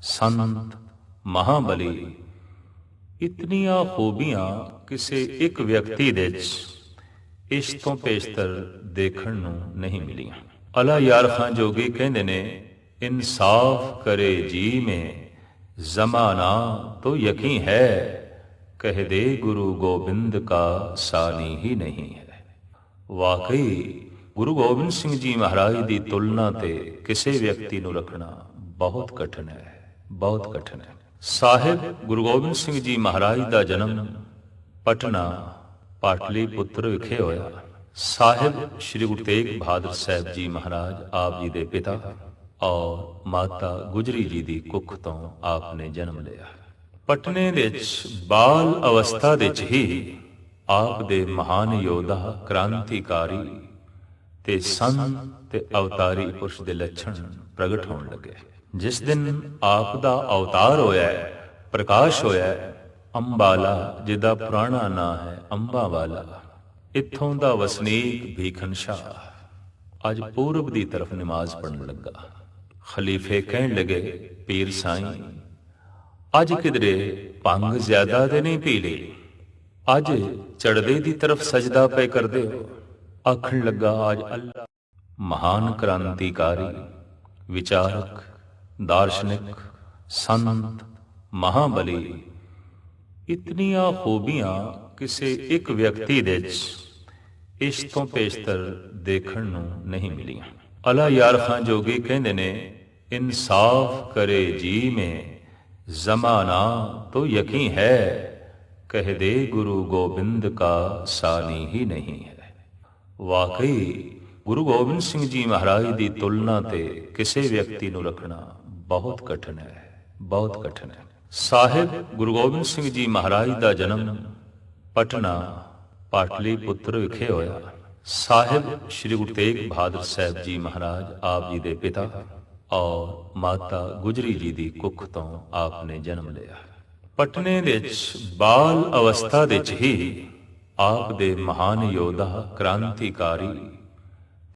ਸੰਤ ਮਹਾਬਲੀ, ਇਤਨੀਆਂ ਖੂਬੀਆਂ ਕਿਸੇ ਇੱਕ ਵਿਅਕਤੀ ਦੇ ਵਿੱਚ ਇਸ ਤੋਂ ਪੇਸ਼ਤਰ ਦੇਖਣ ਨੂੰ ਨਹੀਂ ਮਿਲੀਆਂ। ਅਲਾ ਯਾਰ ਖਾਨ ਜੋਗੀ ਕਹਿੰਦੇ ਨੇ, ਇਨਸਾਫ ਕਰੇ ਜੀ ਮੇ, ਜ਼ਮਾਨਾ ਤੋ ਯਕੀਨ ਹੈ, ਕਹਿ ਦੇ ਗੁਰੂ ਗੋਬਿੰਦ ਕਾ ਸਾਨੀ ਹੀ ਨਹੀਂ ਹੈ। ਵਾਕਈ, ਗੁਰੂ ਗੋਬਿੰਦ ਸਿੰਘ ਜੀ ਮਹਾਰਾਜ ਦੀ ਤੁਲਨਾ ਤੇ ਕਿਸੇ ਵਿਅਕਤੀ ਨੂੰ ਰੱਖਣਾ ਬਹੁਤ ਕਠਿਨ ਹੈ। ਬਹੁਤ ਕਠਿਨ ਹੈ। ਸਾਹਿਬ ਗੁਰੂ ਗੋਬਿੰਦ ਸਿੰਘ ਜੀ ਮਹਾਰਾਜ ਦਾ ਜਨਮ ਪਟਨਾ ਪਾਟਲੀ ਪੁੱਤਰ ਵਿਖੇ ਹੋਇਆ। ਸਾਹਿਬ ਸ੍ਰੀ ਗੁਰੂ ਤੇਗ ਬਹਾਦਰ ਸਾਹਿਬ ਜੀ ਮਹਾਰਾਜ ਆਪ ਜੀ ਦੇ ਪਿਤਾ ਔਰ ਮਾਤਾ ਗੁਜਰੀ ਜੀ ਦੀ ਕੁੱਖ ਤੋਂ ਆਪ ਨੇ ਜਨਮ ਲਿਆ। ਪਟਨੇ ਵਿੱਚ ਬਾਲ ਅਵਸਥਾ ਵਿੱਚ ਹੀ ਆਪ ਦੇ ਮਹਾਨ ਯੋਧਾ ਕ੍ਰਾਂਤੀਕਾਰੀ ਤੇ ਸੰਤ ਤੇ ਅਵਤਾਰੀ ਪੁਰਸ਼ ਦੇ ਲੱਛਣ ਪ੍ਰਗਟ ਹੋਣ ਲੱਗੇ। ਜਿਸ ਦਿਨ ਆਪ ਦਾ ਅਵਤਾਰ ਹੋਇਆ ਪ੍ਰਕਾਸ਼ ਹੋਇਆ ਅੰਬਾਲਾ, ਜਿਹਦਾ ਪੁਰਾਣਾ ਨਾਂ ਹੈ ਅੰਬਾ ਵਾਲਾ ਇੱਥੋਂ ਦਾ ਵਸਨੀਕ ਭੀਖਨ ਸ਼ਾਹ ਅੱਜ ਪੂਰਬ ਦੀ ਤਰਫ ਨਮਾਜ਼ ਪੜਨ ਲੱਗਾ। ਖਲੀਫੇ ਕਹਿਣ ਲੱਗੇ, ਪੀਰ ਸਾਈਂ, ਅੱਜ ਕਿਧਰੇ ਭੰਗ ਜ਼ਿਆਦਾ ਤੇ ਨਹੀਂ ਪੀ ਲਈ? ਅੱਜ ਚੜਦੇ ਦੀ ਤਰਫ ਸਜਦਾ ਪਏ ਕਰਦੇ ਹੋ? ਆਖਣ ਲੱਗਾ ਅੱਜ ਅੱਲਾ। ਮਹਾਨ ਕ੍ਰਾਂਤੀਕਾਰੀ, ਵਿਚਾਰਕ, ਦਾਰਸ਼ਨਿਕ, ਸੰਤ, ਮਹਾਬਲੀ, ਇਤਨੀਆਂ ਖੂਬੀਆਂ ਕਿਸੇ ਇੱਕ ਵਿਅਕਤੀ ਦੇ ਵਿੱਚ ਇਸ ਤੋਂ ਪੇਸ਼ਤਰ ਦੇਖਣ ਨੂੰ ਨਹੀਂ ਮਿਲੀਆਂ। ਅਲਾ ਯਾਰ ਖਾਨ ਜੋਗੀ ਕਹਿੰਦੇ ਨੇ, ਇਨਸਾਫ ਕਰੇ ਜੀ ਮੈਂ, ਜ਼ਮਾਨਾ ਤੋ ਯਕੀਨ ਹੈ, ਕਹਿ ਦੇ ਗੁਰੂ ਗੋਬਿੰਦ ਕਾ ਸਾਨੀ ਹੀ ਨਹੀਂ ਹੈ। ਵਾਕਈ, ਗੁਰੂ ਗੋਬਿੰਦ ਸਿੰਘ ਜੀ ਮਹਾਰਾਜ ਦੀ ਤੁਲਨਾ ਤੇ ਕਿਸੇ ਵਿਅਕਤੀ ਨੂੰ ਰੱਖਣਾ ਬਹੁਤ ਕਠਿਨ ਹੈ, ਬਹੁਤ ਕਠਿਨ ਹੈ। ਸਾਹਿਬ, ਗੁਰੂ ਗੋਬਿੰਦ ਸਿੰਘ ਜੀ ਮਹਾਰਾਜ ਦਾ ਜਨਮ ਪਟਨਾ ਪਾਟਲੀ ਪੁੱਤਰ ਵਿਖੇ ਹੋਇਆ। ਸਾਹਿਬ, ਸ੍ਰੀ ਗੁਰੂ ਤੇਗ ਬਹਾਦਰ ਸਾਹਿਬ ਜੀ ਮਹਾਰਾਜ, ਆਪ ਜੀ ਦੇ ਪਿਤਾ ਔਰ ਮਾਤਾ ਗੁਜਰੀ ਜੀ ਦੀ ਕੁੱਖ ਤੋਂ ਆਪ ਨੇ ਜਨਮ ਲਿਆ। ਪਟਨੇ ਵਿੱਚ ਬਾਲ ਅਵਸਥਾ ਵਿੱਚ ਹੀ ਆਪ ਦੇ ਮਹਾਨ ਯੋਧਾ ਕ੍ਰਾਂਤੀਕਾਰੀ